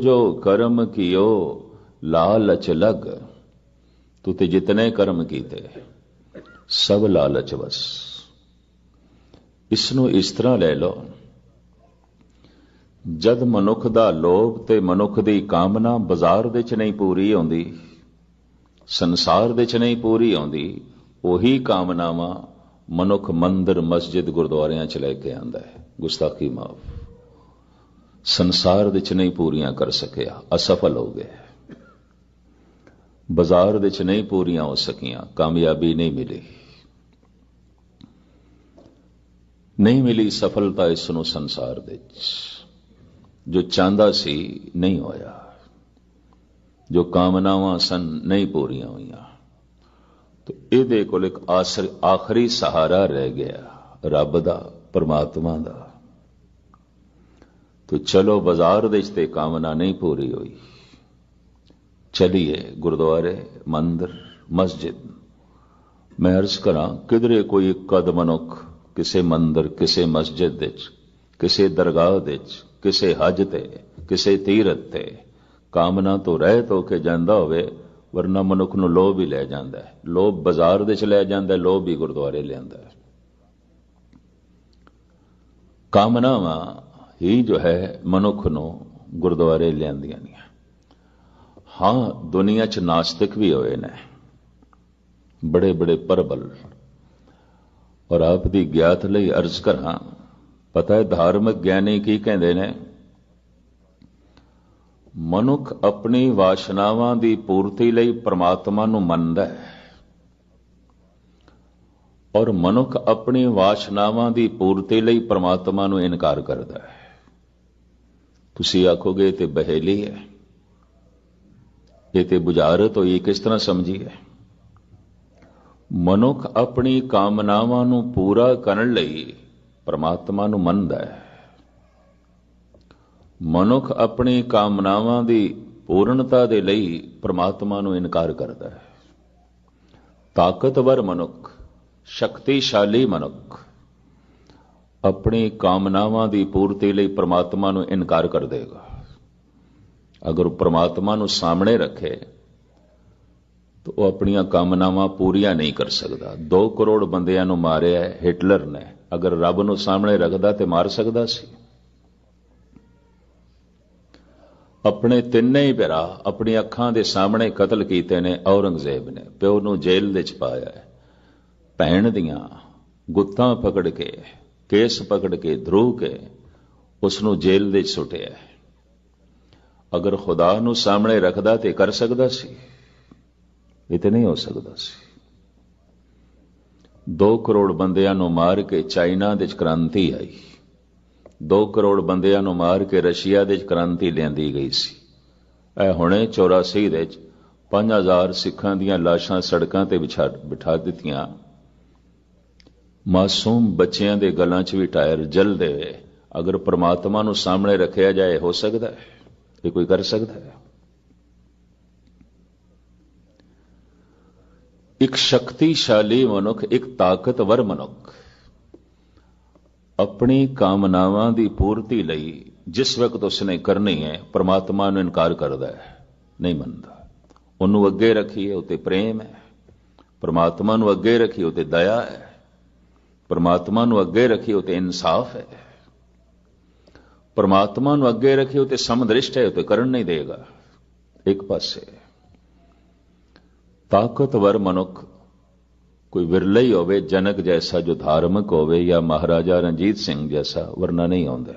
जो कर्म कियो लालच लग तू ते जितने कर्म ਕੀਤੇ ਸਭ ਲਾਲਚ ਵਸ ਇਸ ਨੂੰ ਇਸ ਤਰ੍ਹਾਂ ਲੈ ਲਓ ਜਦ ਮਨੁੱਖ ਦਾ ਲੋਭ ਤੇ ਮਨੁੱਖ ਦੀ ਕਾਮਨਾ ਬਾਜ਼ਾਰ ਦੇ ਚ ਨਹੀਂ ਪੂਰੀ ਹੁੰਦੀ ਸੰਸਾਰ ਦੇ ਚ ਨਹੀਂ ਪੂਰੀ ਹੁੰਦੀ ਉਹੀ ਕਾਮਨਾਵਾਂ ਮਨੁੱਖ ਮੰਦਰ ਮਸਜਿਦ ਗੁਰਦੁਆਰਿਆਂ ਚ ਲੈ ਕੇ ਆਂਦਾ ਹੈ ਗੁਸਤਾਖੀ ਮਾਫ ਸੰਸਾਰ ਵਿੱਚ ਨਹੀਂ ਪੂਰੀਆਂ ਕਰ ਸਕਿਆ, ਅਸਫਲ ਹੋ ਗਿਆ ਬਾਜ਼ਾਰ ਵਿੱਚ ਨਹੀਂ ਪੂਰੀਆਂ ਹੋ ਸਕੀਆਂ, ਕਾਮਯਾਬੀ ਨਹੀਂ ਮਿਲੀ। ਨਹੀਂ ਮਿਲੀ ਸਫਲਤਾ ਇਸ ਨੂੰ ਸੰਸਾਰ ਵਿੱਚ ਜੋ ਚਾਹੁੰਦਾ ਸੀ, ਨਹੀਂ ਹੋਇਆ। ਜੋ ਕਾਮਨਾਵਾਂ ਸਨ, ਨਹੀਂ ਪੂਰੀਆਂ ਹੋਈਆਂ। ਤੇ ਇਹਦੇ ਕੋਲ ਇੱਕ ਆਸਰ ਆਖਰੀ ਸਹਾਰਾ ਰਹਿ ਗਿਆ, ਰੱਬ ਦਾ, ਪਰਮਾਤਮਾ ਦਾ। ਤੋ ਚਲੋ ਬਾਜ਼ਾਰ ਦੇ ਤੇ ਕਾਮਨਾ ਨਹੀਂ ਪੂਰੀ ਹੋਈ। ਚਲੀਏ ਗੁਰਦੁਆਰੇ, ਮੰਦਰ, ਮਸਜਿਦ। ਮੈਂ ਅਰਜ਼ ਕਰਾਂ, ਕਿਧਰੇ ਕੋਈ ਇੱਕ ਕਦ ਮਨੁੱਖ ਕਿਸੇ ਮੰਦਰ, ਕਿਸੇ ਮਸਜਿਦ ਵਿੱਚ, ਕਿਸੇ ਦਰਗਾਹ ਵਿੱਚ, ਕਿਸੇ ਹਜ ਤੇ, ਕਿਸੇ ਤੀਰਤ ਤੇ ਕਾਮਨਾ ਤੋਂ ਰਹਿਤ ਹੋ ਕੇ ਜਾਂਦਾ ਹੋਵੇ, ਵਰਨਾ ਮਨੁੱਖ ਨੂੰ ਲੋਭ ਹੀ ਲੈ ਜਾਂਦਾ ਹੈ। ਲੋਭ ਬਾਜ਼ਾਰ ਦੇ ਚ ਲੈ ਜਾਂਦਾ ਹੈ, ਲੋਭ ਵੀ ਗੁਰਦੁਆਰੇ ਲਿਆਂਦਾ ਹੈ। ਕਾਮਨਾਵਾਂ ਹੀ ਜੋ ਹੈ ਮਨੁੱਖ ਨੂੰ ਗੁਰਦੁਆਰੇ ਲਿਆਂਦੀਆਂ ਨੇ। ਹਾਂ, ਦੁਨੀਆ 'ਚ ਨਾਸਤਿਕ ਵੀ ਹੋਏ ਨੇ। ਬੜੇ ਬੜੇ ਪਰਬਲ। ਔਰ ਆਪ ਦੀ ਗਿਆਤ ਲਈ ਅਰਜ਼ ਕਰਾਂ, ਪਤਾ ਹੈ ਧਾਰਮਿਕ ਗਿਆਨੀ ਕੀ ਕਹਿੰਦੇ ਨੇ? ਮਨੁੱਖ ਆਪਣੀ ਵਾਸ਼ਨਾਵਾਂ ਦੀ ਪੂਰਤੀ ਲਈ ਪ੍ਰਮਾਤਮਾ ਨੂੰ ਮੰਨਦਾ ਹੈ। ਔਰ ਮਨੁੱਖ ਆਪਣੀ ਵਾਸ਼ਨਾਵਾਂ ਦੀ ਪੂਰਤੀ ਲਈ ਪ੍ਰਮਾਤਮਾ ਨੂੰ ਇਨਕਾਰ ਕਰਦਾ ਹੈ। ਤੁਸੀਂ ਆਖੋਗੇ ਤੇ ਬਹੇਲੀ ਹੈ। ਇਹ ਤੇ ਬੁਝਾਰਤ ਹੋਈ ਕਿਸ ਤਰ੍ਹਾਂ ਸਮਝੀਏ ਮਨੁੱਖ ਆਪਣੀ ਕਾਮਨਾਵਾਂ ਨੂੰ ਪੂਰਾ ਕਰਨ ਲਈ ਪਰਮਾਤਮਾ ਨੂੰ ਮੰਨਦਾ ਹੈ। ਮਨੁੱਖ ਆਪਣੀ ਕਾਮਨਾਵਾਂ ਦੀ ਪੂਰਨਤਾ ਦੇ ਲਈ ਪਰਮਾਤਮਾ ਨੂੰ ਇਨਕਾਰ ਕਰਦਾ ਹੈ। ਤਾਕਤਵਰ ਮਨੁੱਖ, ਸ਼ਕਤੀਸ਼ਾਲੀ ਮਨੁੱਖ ਆਪਣੀ ਕਾਮਨਾਵਾਂ ਦੀ ਪੂਰਤੀ ਲਈ ਪ੍ਰਮਾਤਮਾ ਨੂੰ ਇਨਕਾਰ ਕਰ ਦੇਗਾ। ਅਗਰ ਉਹ ਪ੍ਰਮਾਤਮਾ ਨੂੰ ਸਾਹਮਣੇ ਰੱਖੇ, ਤਾਂ ਉਹ ਆਪਣੀਆਂ ਕਾਮਨਾਵਾਂ ਪੂਰੀਆਂ ਨਹੀਂ ਕਰ ਸਕਦਾ। 2 ਕਰੋੜ ਬੰਦਿਆਂ ਨੂੰ ਮਾਰਿਆ ਹਿਟਲਰ ਨੇ। ਅਗਰ ਰੱਬ ਨੂੰ ਸਾਹਮਣੇ ਰੱਖਦਾ ਤੇ ਮਾਰ ਸਕਦਾ ਸੀ। ਆਪਣੇ ਤਿੰਨੇ ਹੀ ਭਰਾ ਆਪਣੀ ਅੱਖਾਂ ਦੇ ਸਾਹਮਣੇ ਕਤਲ ਕੀਤੇ ਨੇ ਔਰੰਗਜ਼ੇਬ ਨੇ। ਪਿਓ ਨੂੰ ਜੇਲ੍ਹ ਵਿੱਚ ਪਾਇਆ ਭੈਣ ਦੀਆਂ ਗੁੱਤਾਂ ਪਕੜ ਕੇ ਕੇਸ ਪਕੜ ਕੇ ਧਰੂ ਕੇ ਉਸ ਨੂੰ ਜੇਲ੍ਹ ਦੇ ਸੁੱਟਿਆ ਅਗਰ ਖੁਦਾ ਨੂੰ ਸਾਹਮਣੇ ਰੱਖਦਾ ਤੇ ਕਰ ਸਕਦਾ ਸੀ, ਇਹ ਤੇ ਨਹੀਂ ਹੋ ਸਕਦਾ ਸੀ। 2 ਕਰੋੜ ਬੰਦਿਆਂ ਨੂੰ ਮਾਰ ਕੇ ਚਾਈਨਾ ਦੇ ਵਿੱਚ ਕ੍ਰਾਂਤੀ ਆਈ। 2 ਕਰੋੜ ਬੰਦਿਆਂ ਨੂੰ ਮਾਰ ਕੇ ਰਸ਼ੀਆ ਦੇ ਵਿੱਚ ਕ੍ਰਾਂਤੀ ਲਿਆਂਦੀ ਗਈ ਸੀ। ਇਹ ਹੁਣੇ 84 ਦੇ ਚ 5000 ਸਿੱਖਾਂ ਦੀਆਂ ਲਾਸ਼ਾਂ ਸੜਕਾਂ ਤੇ ਵਿਛਾ ਬਿਠਾ ਦਿੱਤੀਆਂ ਮਾਸੂਮ ਬੱਚਿਆਂ ਦੇ ਗਲਾਂ 'ਚ ਵੀ ਟਾਇਰ ਜਲਦੇ ਵੇ ਅਗਰ ਪ੍ਰਮਾਤਮਾ ਨੂੰ ਸਾਹਮਣੇ ਰੱਖਿਆ ਜਾਏ, ਹੋ ਸਕਦਾ ਹੈ? ਇਹ ਕੋਈ ਕਰ ਸਕਦਾ ਹੈ? ਇੱਕ ਸ਼ਕਤੀਸ਼ਾਲੀ ਮਨੁੱਖ, ਇੱਕ ਤਾਕਤਵਰ ਮਨੁੱਖ ਆਪਣੀ ਕਾਮਨਾਵਾਂ ਦੀ ਪੂਰਤੀ ਲਈ ਜਿਸ ਵਕਤ ਉਸਨੇ ਕਰਨੀ ਹੈ, ਪ੍ਰਮਾਤਮਾ ਨੂੰ ਇਨਕਾਰ ਕਰਦਾ ਹੈ, ਨਹੀਂ ਮੰਨਦਾ। ਉਹਨੂੰ ਅੱਗੇ ਰੱਖੀਏ ਉਤੇ ਪ੍ਰੇਮ ਹੈ। ਪ੍ਰਮਾਤਮਾ ਨੂੰ ਅੱਗੇ ਰੱਖੀਏ ਉਤੇ ਦਇਆ ਹੈ। ਪਰਮਾਤਮਾ ਨੂੰ ਅੱਗੇ ਰੱਖੀਏ ਤੇ ਇਨਸਾਫ ਹੈ। ਪਰਮਾਤਮਾ ਨੂੰ ਅੱਗੇ ਰੱਖਿਓ ਤੇ ਸਮਦ੍ਰਿਸ਼ਟ ਹੈ ਤੇ ਕਰਨ ਨਹੀਂ ਦੇਗਾ। ਇੱਕ ਪਾਸੇ ਤਾਕਤਵਰ ਮਨੁੱਖ ਕੋਈ ਵਿਰਲਾ ਹੀ ਹੋਵੇ, ਜਨਕ ਜੈਸਾ ਜੋ ਧਾਰਮਿਕ ਹੋਵੇ ਜਾਂ ਮਹਾਰਾਜਾ ਰਣਜੀਤ ਸਿੰਘ ਜੈਸਾ, ਵਰਨਾ ਨਹੀਂ ਆਉਂਦਾ।